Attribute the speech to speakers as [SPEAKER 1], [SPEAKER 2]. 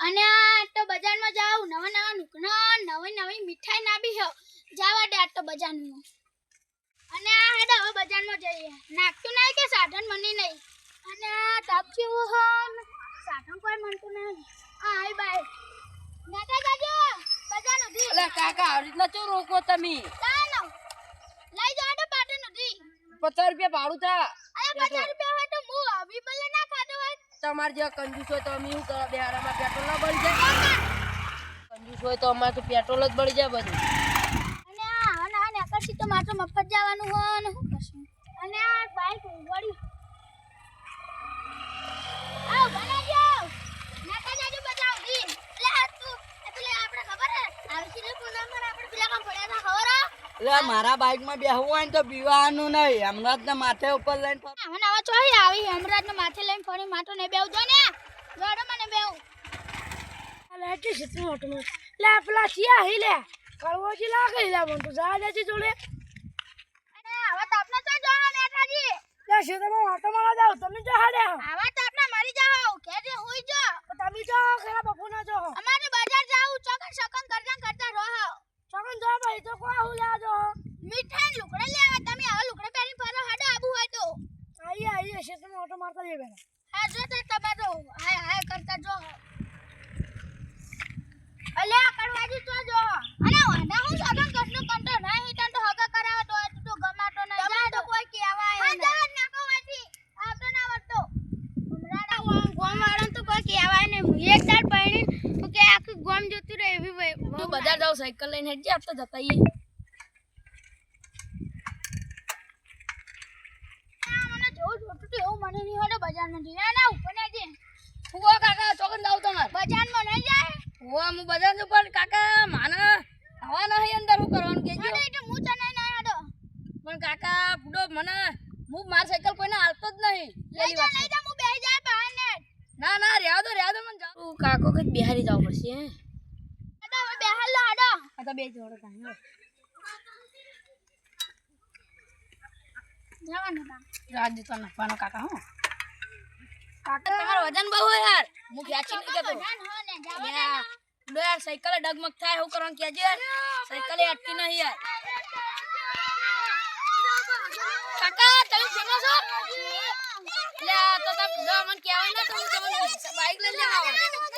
[SPEAKER 1] અને આ તો બજારમાં જાવ નવા નવા નુકના નવી નવી મીઠાઈ ના બી હો. જાવા દે આ તો બજારમાં અને આ હેડો હવે બજારમાં જઈએ. નાખતું નહીં કે સાધન મની નહીં? અને આ ટપ જેવું હો. સાધન કોઈ મનતું નહીં. આ હાય બાય. નાતા જાજો. બજાર નથી
[SPEAKER 2] અલા કાકા આવી રીતના ચો રોકો તમે?
[SPEAKER 1] તાનો લઈ જાડો પાટો નથી
[SPEAKER 2] 50 રૂપિયા ભાડું થા.
[SPEAKER 1] અરે 50 રૂપિયા
[SPEAKER 2] તમારે જે કંજૂસ હોય તો અમે શું કરો બિહારમાં પેટ્રોલ ના બળી જાય? કંજૂસ હોય તો અમારે તો પેટ્રોલ જ બળી જાય બધું.
[SPEAKER 1] અને આ અને આ નકરશી તો માત્ર મફત જવાનું હોય ને? શું અને આ બાઈક વળી આવ બનાજો નાકા જાજો બતાવ દી એટલે આ તું એટલે આપણે ખબર હે આવસી ને પૂનમમાં આપણે પેલા કામ પડ્યા હતા ખબર હે
[SPEAKER 3] એટલે મારા બાઇકમાં બેહવું હોય ને તો પીવાનું નહીં. હમણાં ને માથે ઉપર લઈને
[SPEAKER 1] હવે નવા ચોઈ આવી હમણાં ને માથે લઈને ફરી માટો ને બેવ જો ને જોડો મને બેવ
[SPEAKER 4] અલે હટી છે તું મોટું. લે પેલા સિયા હી લે. કળવોજી લાગે લે મન તો જા જાજી જોડે.
[SPEAKER 1] અરે હવે તાપના તો જો. મેઠાજી
[SPEAKER 4] લે તમે ઓટો મારા જાવ. તમે જો હાડે
[SPEAKER 1] આવા મરી જાઓ કેજે હોઈ જો
[SPEAKER 4] તમે જો ખરા બપુ ના જો
[SPEAKER 1] અમારે બજાર જાવું ચોકન શકન કરતા કરતા રહો
[SPEAKER 4] ચોકન જો ભાઈ તો કોઈ હું લે જો
[SPEAKER 1] મીઠાઈ ને લુગડા લેવા તમે. હવે લુકડા પહેરી ફરો. હાડો આબુ હોય તો.
[SPEAKER 4] આઈએ આઈએ. છે તમે ઓટો મારતા જઈએ બેન
[SPEAKER 1] હા જો તે તમે તો હાય હાય કરતા જો. અલે આ કરવાજી તો જો. અરે વાના હું સગન કસનો કંટો ના હિટન તો હગા કરાવ તો આ તો ગમાતો ના જા તો કોઈ કહેવાય હા જા નાકો વાથી આવતો ના વર્તો ઉમરાના ગોમ ગોમ વાળા તો કોઈ કહેવાય નહીં. એક દાડ પૈણી કે આખું ગોમ જોતું રહે એવી
[SPEAKER 2] તું બજાર જાવ સાયકલ લઈને હેડજે આપ તો જતા આઈએ
[SPEAKER 1] મને જોઉં જોતું તો એવું મને નહીં હોય બજારમાં જઈએ ના ના ઉપર ના જઈએ.
[SPEAKER 2] હું કાકા ચોકન લાવ તમારે
[SPEAKER 1] બજારમાં નહીં જાય?
[SPEAKER 2] હું હું બજાર છું પણ કાકા માને હવા નહીં અંદર હું કરવાનું કેજો
[SPEAKER 1] અરે એટલે હું તને ના હાડો.
[SPEAKER 2] પણ કાકા બુડો મને હું માર સાયકલ કોઈને હાલતો જ નહીં.
[SPEAKER 1] લઈ જા લઈ જા હું બેહી જાય બહાને
[SPEAKER 2] ના. ના રહ્યા દો રહ્યા દો મને જાઉં કાકો કઈ બિહારી જવું પડશે હે?
[SPEAKER 1] બેહાલ લો હાડો.
[SPEAKER 2] આ તો બે જોડો કાંઈ
[SPEAKER 1] જવાનું કામ
[SPEAKER 2] રાજ તો નફાનો કાકા હો કાકા તમારો વજન બહુ યાર હું ખેંચી નહીં કેતો લો યાર સાયકલ ડગમગ થાય હું કરવાનું કહેજે યાર સાયકલ અટકી નહીં યાર કાકા તમે જેનો છો લે તો તમે મને કહેવાય ને તો હું તમને બાઈક લઈ લેવા આવું